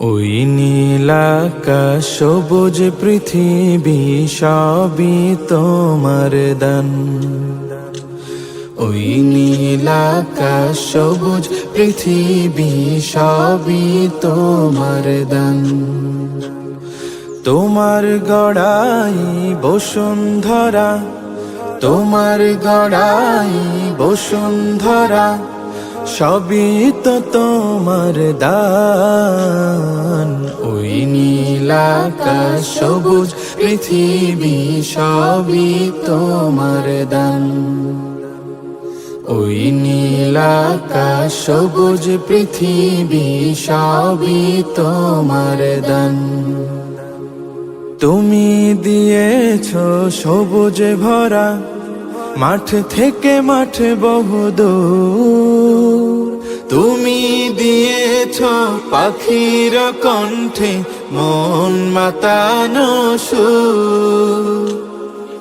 ওই নীলাকাশ সবুজ পৃথিবী, সবই তোমার দান। ওই নীলাকাশ সবুজ পৃথিবী, সবই তোমার দান। তোমার গড়াই বসুন্ধরা, তোমার গড়াই বসুন্ধরা সবই তো তোমার দান। ওই নীলাকাশ সবুজ পৃথিবী, সবই তোমার দান। ওই নীলাকাশ সবুজ পৃথিবী, সবই তোমার দান। তুমি দিয়েছ সবুজ ভরা মাঠ থেকে মাঠ বহুদূর তুমি দিয়েছ পাখির কণ্ঠে মন মাতানো সুর।